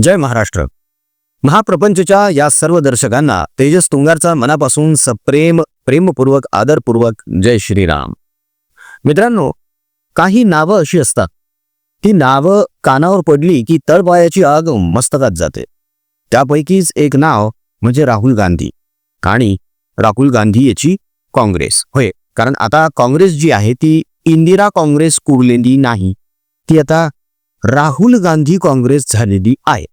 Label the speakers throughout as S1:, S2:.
S1: जय महाराष्ट्र. महाप्रपंचच्या या सर्व दर्शकांना तेजस तुंगारचा मनापासून सप्रेम प्रेमपूर्वक आदरपूर्वक जय श्रीराम. मित्रांनो काही नावं अशी असतात. ती नावं कानावर पडली की तळपायाची आग मस्तकात जाते. त्यापैकीच एक नाव म्हणजे राहुल गांधी आणि राहुल गांधी याची काँग्रेस. होय कारण आता काँग्रेस जी आहे ती इंदिरा काँग्रेस कुरलेली नाही. ती आता राहुल गांधी काँग्रेस झालेली आहे.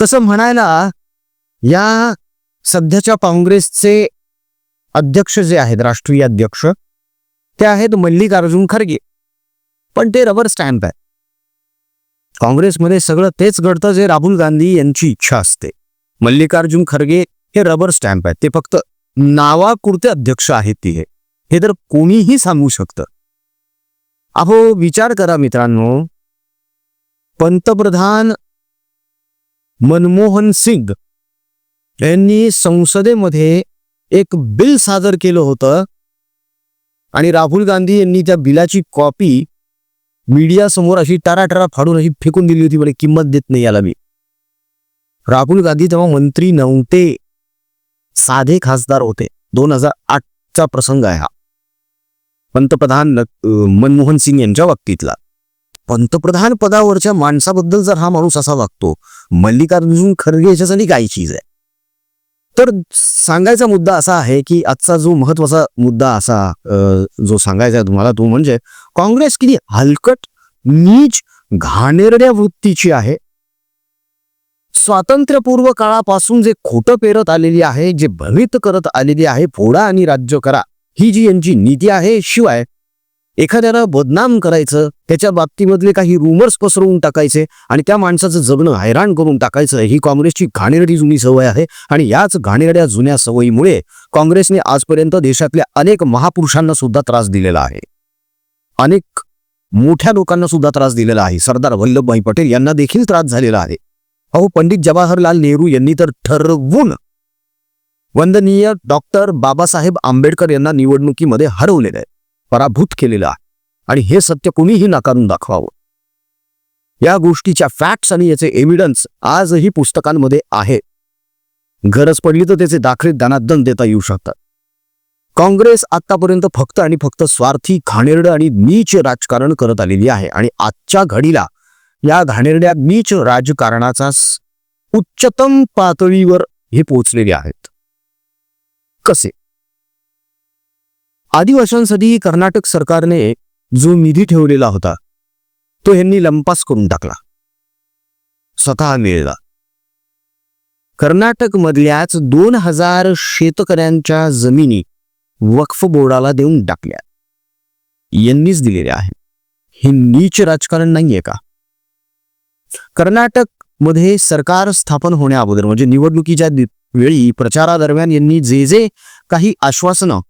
S1: तसं म्हणायला या सध्याच्या काँग्रेसचे अध्यक्ष जे आहेत राष्ट्रीय अध्यक्ष ते आहेत मल्लिकार्जुन खरगे. पण ते रबर स्टॅम्प आहे. काँग्रेसमध्ये सगळं तेच घडतं जे राहुल गांधी यांची इच्छा असते. मल्लिकार्जुन खरगे हे रबर स्टॅम्प आहेत. ते फक्त नावापुरते अध्यक्ष आहेत ती. हे हे तर कोणीही सांगू शकतं. अहो विचार करा मित्रांनो. पंतप्रधान मनमोहन सिंग यांनी संसदेमध्ये एक बिल सादर केलं होतं. आणि राहुल गांधी यांनी त्या बिलाची कॉपी मीडिया समोर अशी टाराटारा फाडून अशी फेकून दिली होती म्हणजे किंमत देत नाही याला मी. राहुल गांधी तेव्हा मंत्री नव्हते. साधे खासदार होते. दोन हजार आठचा प्रसंग आहे हा. पंतप्रधान मनमोहन सिंग यांच्या बाबतीतला. पंतप्रधान पदावरच्या माणसाबद्दल जर हा माणूस असा वागतो मल्लिकार्जुन खरगे याच्यासाठी काय चीज आहे? तर सांगायचा मुद्दा असा आहे की आजचा जो महत्त्वाचा मुद्दा असा जो सांगायचा आहे तुम्हाला तो म्हणजे काँग्रेस किती हलकट नीच घाणेरड्या वृत्तीची आहे. स्वातंत्र्यपूर्व काळापासून जे खोटं पेरत आलेली आहे जे भवित करत आलेली आहे फोडा आणि राज्य करा ही जी यांची नीती आहे शिवाय एखाद्याला बदनाम करायचं त्याच्या बाबतीमधले काही रुमर्स पसरवून टाकायचे आणि त्या माणसाचं जगणं हैराण करून टाकायचं ही काँग्रेसची घाणेरडी जुनी सवय आहे. आणि याच घाणेरड्या जुन्या सवयीमुळे काँग्रेसने आजपर्यंत देशातल्या अनेक महापुरुषांना सुद्धा त्रास दिलेला आहे. अनेक मोठ्या लोकांना सुद्धा त्रास दिलेला आहे. सरदार वल्लभभाई पटेल यांना देखील त्रास झालेला आहे. अहो पंडित जवाहरलाल नेहरू यांनी तर ठरवून वंदनीय डॉक्टर बाबासाहेब आंबेडकर यांना निवडणुकीमध्ये हरवलेलं आहे. पराभूत केलेलं आहे. आणि हे सत्य कुणीही नाकारून दाखवावं. या गोष्टीच्या फॅक्ट्स आणि याचे एव्हिडन्स आजही पुस्तकांमध्ये आहे. गरज पडली तर त्याचे दाखले दनादन देता येऊ शकतात. काँग्रेस आतापर्यंत फक्त आणि फक्त स्वार्थी घाणेरडं आणि नीच राजकारण करत आलेली आहे. आणि आजच्या घडीला या घाणेरड्या नीच राजकारणाचा उच्चतम पातळीवर हे पोहोचलेले आहेत. कसे? आदिवासींसाठी कर्नाटक सरकारने जो निधी ठेवलेला होता तो यांनी लंपास करून टाकला. स्वतः मिळला. कर्नाटक मधल्याच दोन हजार शेतकऱ्यांच्या जमिनी वक्फ बोर्डाला देऊन टाकल्या. यांनीच दिलेल्या आहे हे नीच राजकारण नाहीये का? कर्नाटकमध्ये सरकार स्थापन होण्या अगोदर म्हणजे निवडणुकीच्या वेळी प्रचारादरम्यान यांनी जे जे काही आश्वासनं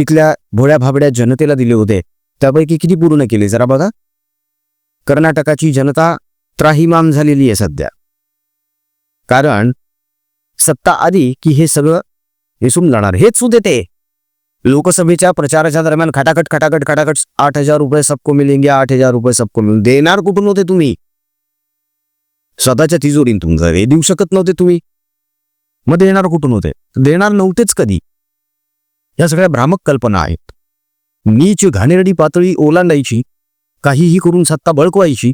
S1: तिथल्या भोळ्या भाबड्या जनतेला दिले होते. त्यापैकी किती पूर्ण केले? जरा बघा. कर्नाटकाची जनता त्राहिमाम झालेली आहे सध्या. कारण सत्ता आली की हे सगळं हिसून जाणार. हेच सुद्धा ते लोकसभेच्या प्रचाराच्या दरम्यान खटाखट खटाखट खटाखट आठ हजार रुपये सबको मिलेंगे आठ हजार रुपये सबको मिळून देणार कुठून होते तुम्ही? स्वतःच्या तिजोरीन तुमचं हे देऊ शकत नव्हते तुम्ही. मग देणार कुठून होते? देणार नव्हतेच कधी. या सगळ्या भ्रामक कल्पना आहेत. नीच घाणेरडी पातळी ओलांडायची काहीही करून सत्ता बळकवायची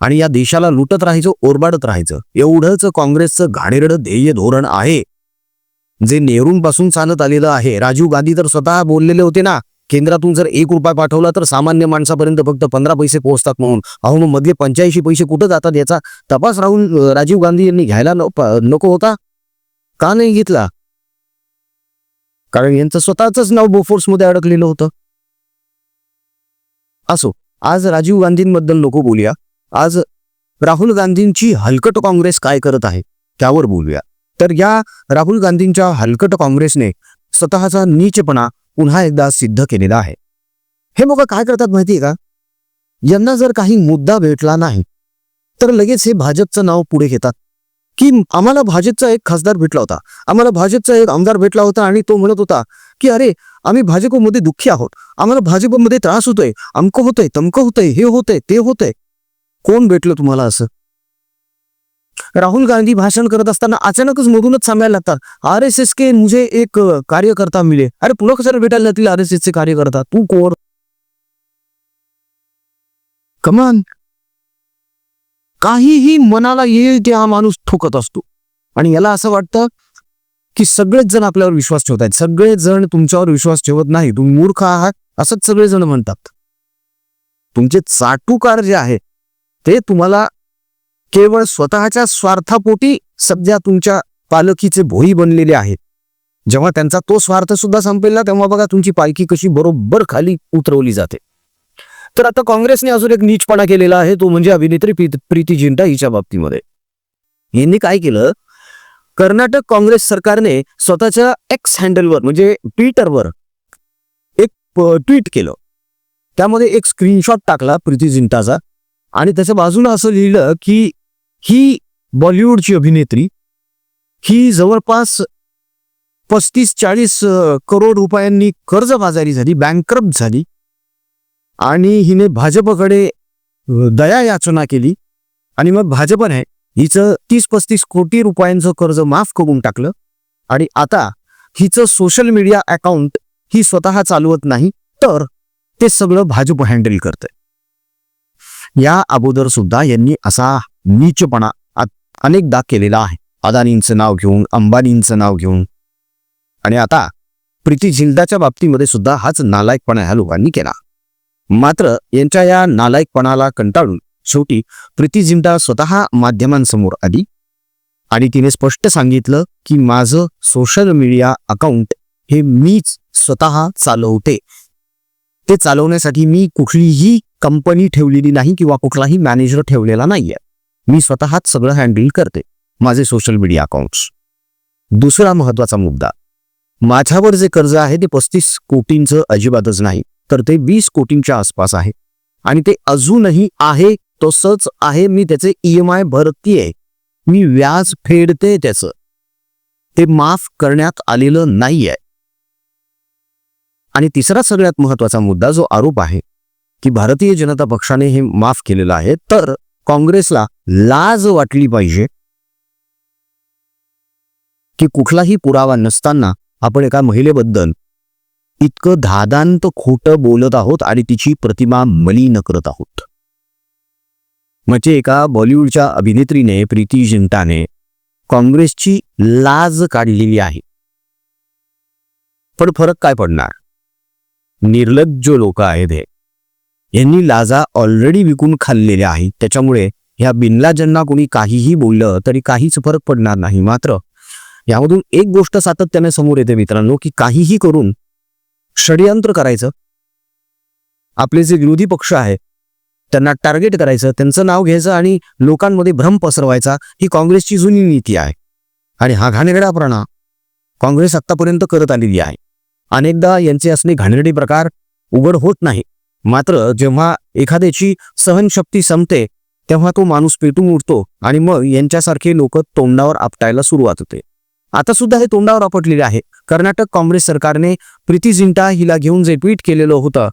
S1: आणि या देशाला लुटत राहायचं ओरबाडत राहायचं एवढंच काँग्रेसचं घाणेरडं ध्येय धोरण आहे. जे नेहरूंपासून चालत आलेलं आहे. राजीव गांधी तर स्वतः बोललेले होते ना केंद्रातून जर एक रुपया पाठवला तर सामान्य माणसापर्यंत फक्त पंधरा पैसे पोहोचतात म्हणून. अहो मग मधले पंच्याऐंशी पैसे कुठं जातात याचा तपास राहून राजीव गांधी यांनी घ्यायला न- नको होता? का नाही घेतला? कारण यांचं स्वतःच नाव बोफोर्समध्ये अडकलेलं होतं. असो आज राजीव गांधींबद्दल नको बोलूया. आज राहुल गांधींची हलकट काँग्रेस काय करत आहे त्यावर बोलूया. तर या राहुल गांधींच्या हलकट काँग्रेसने स्वतःचा नीचपणा पुन्हा एकदा सिद्ध केलेला आहे. हे मग काय करतात माहितीये का? यांना जर काही मुद्दा भेटला नाही तर लगेच हे भाजपचं नाव पुढे घेतात. की आम्हाला भाजपचा एक खासदार भेटला होता. आम्हाला भाजपचा एक आमदार भेटला होता आणि तो म्हणत होता की अरे आम्ही भाजपमध्ये दुःखी आहोत. आम्हाला भाजपमध्ये त्रास होतोय. अमकं होतंय तमकं होतंय हे होतंय ते होतंय. कोण भेटलं तुम्हाला असं? राहुल गांधी भाषण करत असताना अचानकच मधूनच सांगायला लागतात आर एस एस के मुझे एक कार्यकर्ता मिले. अरे पुन्हा कशाला भेटायला जातील आर एस एस चे कार्यकर्ता? तू कोण? कमान काहीही मनाला येईल ते हा माणूस ठोकत असतो. आणि याला असं वाटतं की सगळेच जण आपल्यावर विश्वास ठेवत आहेत. सगळेच जण तुमच्यावर विश्वास ठेवत नाही. तुम्ही मूर्ख आहात असंच सगळेजण म्हणतात. तुमचे चाटूकार जे आहे ते तुम्हाला केवळ स्वतःच्या स्वार्थापोटी सध्या तुमच्या पालखीचे भोई बनलेले आहेत जेव्हा त्यांचा तो स्वार्थ सुद्धा संपेल ना तेव्हा बघा तुमची पालखी कशी बरोबर खाली उतरवली जाते. तर आता काँग्रेसने अजून एक नीचपणा केलेला आहे तो म्हणजे अभिनेत्री प्रीत- प्रीती जिंटा हिच्या बाबतीमध्ये. यांनी काय केलं? कर्नाटक काँग्रेस सरकारने स्वतःच्या एक्स हँडलवर म्हणजे ट्विटरवर एक ट्विट केलं. त्यामध्ये एक स्क्रीनशॉट टाकला प्रीती जिंटाचा. आणि त्याच्या बाजूला असं लिहिलं की ही बॉलिवूडची अभिनेत्री ही जवळपास पस्तीस चाळीस करोड रुपयांनी कर्जबाजारी झाली बँकरप्ट झाली आणि हिने भाजपकडे दया याचना केली. आणि मग भाजपने हिचं तीस पस्तीस कोटी रुपयांचं कर्ज माफ करून टाकलं. आणि आता हिचं सोशल मीडिया अकाउंट ही स्वतः चालवत नाही तर ते सगळं भाजप हँडल करतंय. या अगोदर सुद्धा यांनी असा नीचपणा अनेकदा केलेला आहे. अदानींचं नाव घेऊन अंबानींचं नाव घेऊन. आणि आता प्रीती झिंदाच्या बाबतीमध्ये सुद्धा हाच नालायकपणा ह्या लोकांनी केला. मात्र यांच्या या नालायकपणाला कंटाळून शेवटी प्रीती जिंदा स्वतः माध्यमांसमोर आली. आणि तिने स्पष्ट सांगितलं की माझं सोशल मीडिया अकाउंट हे मीच स्वतः चालवते. ते चालवण्यासाठी मी कुठलीही कंपनी ठेवलेली नाही किंवा कुठलाही मॅनेजर ठेवलेला नाहीये. मी स्वतःच सगळं हँडल करते माझे सोशल मीडिया अकाउंट्स दुसरा महत्त्वाचा मुद्दा. माझ्यावर जे कर्ज आहे ते पस्तीस कोटींचं अजिबातच नाही. तर ते वीस कोटींच्या आसपास आहे. आणि ते अजूनही आहे तसंच आहे मी त्याचे ई एम आय भरतीये. मी व्याज फेडते त्याचं. ते माफ करण्यात आलेलं नाहीये. आणि तिसरा सगळ्यात महत्त्वाचा मुद्दा जो आरोप आहे की भारतीय जनता पक्षाने हे माफ केलेलं आहे तर काँग्रेसला लाज वाटली पाहिजे. की कुठलाही पुरावा नसताना आपण एका महिलेबद्दल इतकं धादांत खोटं बोलत आहोत आणि तिची प्रतिमा मलिन करत आहोत. म्हणजे एका बॉलिवूडच्या अभिनेत्रीने प्रीती जिंटाने काँग्रेसची लाज काढलेली आहे. पण फरक काय पडणार? निर्लज्ज लोक आहेत हे यांनी लाजा ऑलरेडी विकून खाल्लेल्या आहेत. त्याच्यामुळे ह्या बिनलाजांना कोणी काहीही बोललं तरी काहीच फरक पडणार नाही. मात्र यामधून एक गोष्ट सातत्याने समोर येते मित्रांनो की काहीही करून षडयंत्र करायचं. आपले जे विरोधी पक्ष आहे त्यांना टार्गेट करायचं त्यांचं नाव घ्यायचं आणि लोकांमध्ये भ्रम पसरवायचा ही काँग्रेसची जुनी नीती आहे. आणि हा घाणेरडापणा काँग्रेस आत्तापर्यंत करत आलेली आहे. अनेकदा यांचे असणे घाणेरडे प्रकार उघड होत नाही. मात्र जेव्हा एखाद्याची सहनशक्ती संपते तेव्हा तो माणूस पेटून उठतो आणि मग यांच्यासारखे लोक तोंडावर आपटायला सुरुवात होते. आता सुद्धा हे तोंडावर आपटलेले आहे. कर्नाटक काँग्रेस सरकारने प्रीती जिंटा हिला घेऊन जे ट्विट केलेलं होतं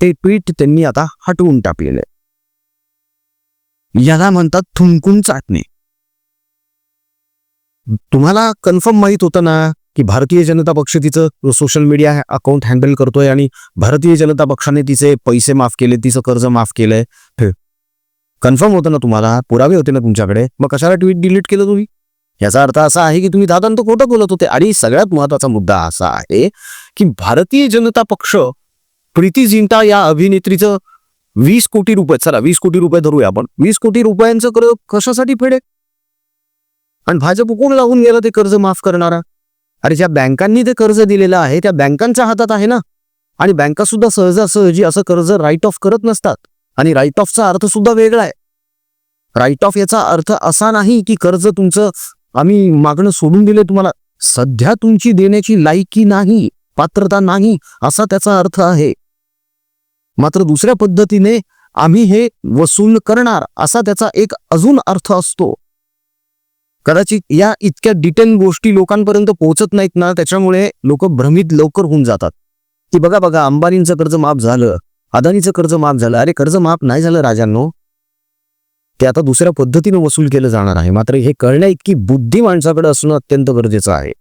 S1: ते ट्विट त्यांनी आता हटवून टाकलेलं आहे. याला म्हणतात थुंकून चाटणे. तुम्हाला कन्फर्म माहीत होतं ना की भारतीय जनता पक्ष तिचं सोशल मीडिया अकाउंट हँडल करतोय आणि भारतीय जनता पक्षाने तिचे पैसे माफ केले तिचं कर्ज माफ केलंय? कन्फर्म होतं ना तुम्हाला? पुरावे होते ना तुमच्याकडे? मग कशाला ट्विट डिलीट केलं तुम्ही? याचा अर्थ असा आहे की तुम्ही दादांत खोटं बोलत होते. आणि सगळ्यात महत्त्वाचा मुद्दा असा आहे की भारतीय जनता पक्ष प्रीती जिंटा या अभिनेत्रीचं वीस कोटी रुपये चला वीस कोटी रुपये धरूया आपण. वीस कोटी रुपयांचं कर्ज कशासाठी फेडे आणि भाजप कोण लागून गेलं ते कर्ज माफ करणारा? अरे ज्या बँकांनी ते कर्ज दिलेलं आहे त्या बँकांच्या हातात आहे ना? आणि बँका सुद्धा सहजासहजी असं कर्ज राईट ऑफ करत नसतात. आणि राईट ऑफचा अर्थ सुद्धा वेगळा आहे. राईट ऑफ याचा अर्थ असा नाही की कर्ज तुमचं आम्ही मागणं सोडून दिले तुम्हाला. सध्या तुमची देण्याची लायकी नाही पात्रता नाही असा त्याचा अर्थ आहे. मात्र दुसऱ्या पद्धतीने आम्ही हे वसूल करणार असा त्याचा एक अजून अर्थ असतो. कदाचित या इतक्या डिटेल गोष्टी लोकांपर्यंत पोहोचत नाहीत ना त्याच्यामुळे लोक भ्रमित लवकर होऊन जातात. की बघा बघा अंबानींचं कर्ज माफ झालं अदानीचं कर्ज माफ झालं. अरे कर्ज माफ नाही झालं राजांनो. ते आता दुसऱ्या पद्धतीनं वसूल केलं जाणार आहे. मात्र हे कळण्या इतकी बुद्धी माणसाकडे असणं अत्यंत गरजेचं आहे.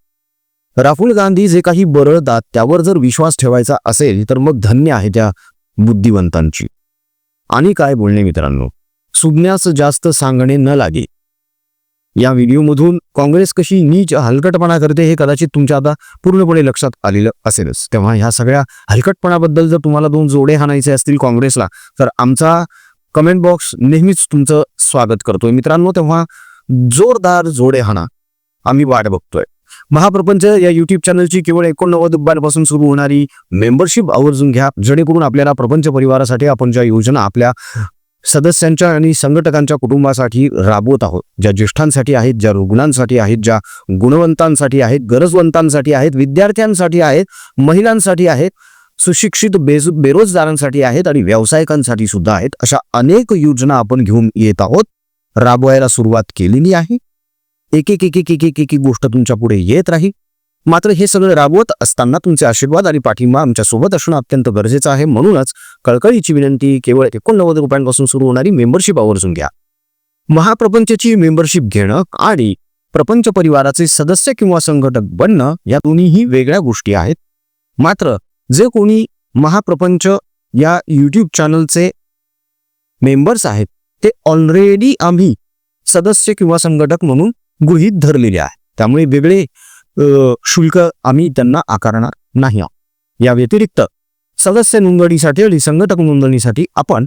S1: राहुल गांधी जे काही बरळतात त्यावर जर विश्वास ठेवायचा असेल तर मग धन्य आहे त्या बुद्धिवंतांची आणि काय बोलणे मित्रांनो? सुज्ञास जास्त सांगणे न लागे. या व्हिडिओमधून काँग्रेस कशी नीच हलकटपणा करते हे कदाचित तुमच्या आता पूर्णपणे लक्षात आलेलं असेलच. तेव्हा ह्या सगळ्या हलकटपणाबद्दल जर तुम्हाला दोन जोडे हाणायचे असतील काँग्रेसला तर आमचा कमेंट बॉक्स नेहमीच तुमचं स्वागत करतोय. मित्रांनो तेव्हा जोरदार जोडे हाणा. आम्ही वाट बघतोय. महाप्रपंच या युट्यूब चॅनलची केवळ एकोणनव्वद रुपयांपासून सुरू होणारी मेंबरशिप आवर्जून घ्या. जेणेकरून आपल्याला प्रपंच परिवारासाठी आपण ज्या योजना आपल्या सदस्यांच्या आणि संघटकांच्या कुटुंबासाठी राबवत आहोत ज्या ज्येष्ठांसाठी आहेत ज्या रुग्णांसाठी आहेत ज्या गुणवंतांसाठी आहेत गरजवंतांसाठी आहेत विद्यार्थ्यांसाठी आहेत महिलांसाठी आहेत सुशिक्षित बेज बेरोजगारांसाठी आहेत आणि व्यावसायिकांसाठी सुद्धा आहेत अशा अनेक योजना आपण घेऊन येत आहोत. राबवायला सुरुवात केलेली आहे. एक एक एक एक एक एक एक गोष्ट तुमच्यापुढे येत राहील. मात्र हे सगळं राबवत असताना तुमचे आशीर्वाद आणि पाठिंबा आमच्यासोबत असणं अत्यंत गरजेचं आहे. म्हणूनच कळकळीची विनंती केवळ एकोणनव्वद रुपयांपासून सुरू होणारी मेंबरशिप आवर्जून घ्या. महाप्रपंचची मेंबरशिप घेणं आणि प्रपंच परिवाराचे सदस्य किंवा संघटक बनणं या दोन्हीही वेगळ्या गोष्टी आहेत. मात्र जे कोणी महाप्रपंच या यूट्यूब चॅनलचे मेंबर्स आहेत ते ऑलरेडी आम्ही सदस्य किंवा संघटक म्हणून गृहीत धरलेले आहे. त्यामुळे वेगळे शुल्क आम्ही त्यांना आकारणार नाही आहोत. या व्यतिरिक्त सदस्य नोंदणीसाठी आणि संघटक नोंदणीसाठी आपण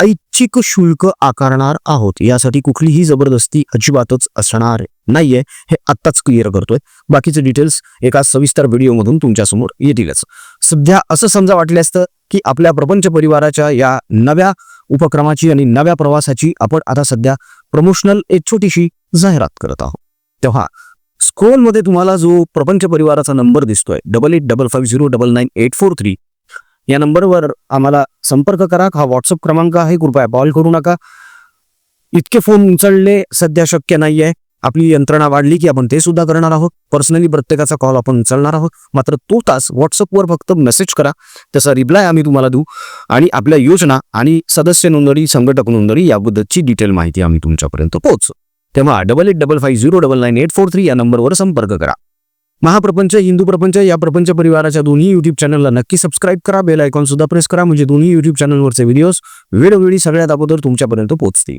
S1: ऐच्छिक शुल्क आकारणार आहोत. यासाठी कुठलीही जबरदस्ती अजिबातच असणार नाहीये हे आत्ताच क्लिअर करतोय. बाकीचे डिटेल्स एका सविस्तर व्हिडिओमधून तुमच्यासमोर येतीलच सध्या असं समजा वाटले असतं की आपल्या प्रपंच परिवाराच्या या नव्या उपक्रमाची आणि नव्या प्रवासाची आपण आता सध्या प्रमोशनल एक छोटीशी जाहिरात करत आहोत. तेव्हा स्क्रोलमध्ये तुम्हाला जो प्रपंच परिवाराचा नंबर दिसतोय double eight double five zero double nine eight four three या नंबरवर आम्हाला संपर्क करा. हा व्हॉट्सअप क्रमांक आहे कृपया कॉल करू नका. इतके फोन उचलणे सध्या शक्य नाही आहे आपली यंत्रणा वाढली की आपण ते सुद्धा करणार आहोत. पर्सनली प्रत्येकाचा कॉल आपण उचलणार आहोत. मात्र तो तास व्हॉट्सअपवर फक्त मेसेज करा. त्याचा रिप्लाय आम्ही तुम्हाला देऊ. आणि आपल्या योजना आणि सदस्य नोंदणी संघटक नोंदणी याबद्दलची डिटेल माहिती आम्ही तुमच्यापर्यंत पोहोचू तेव्हा double eight double five zero double nine eight four three या नंबरवर संपर्क करा. महाप्रपंच हिंदू प्रपंच या प्रपंच परिवाराच्या दोन्ही युट्यूब चॅनलला नक्की सबस्क्राईब करा. बेल आयकॉन सुद्धा प्रेस करा. म्हणजे दोन्ही युट्यूब चॅनलवरचे व्हिडिओज वेळोवेळी सगळ्यात अगोदर तुमच्यापर्यंत पोहोचतील.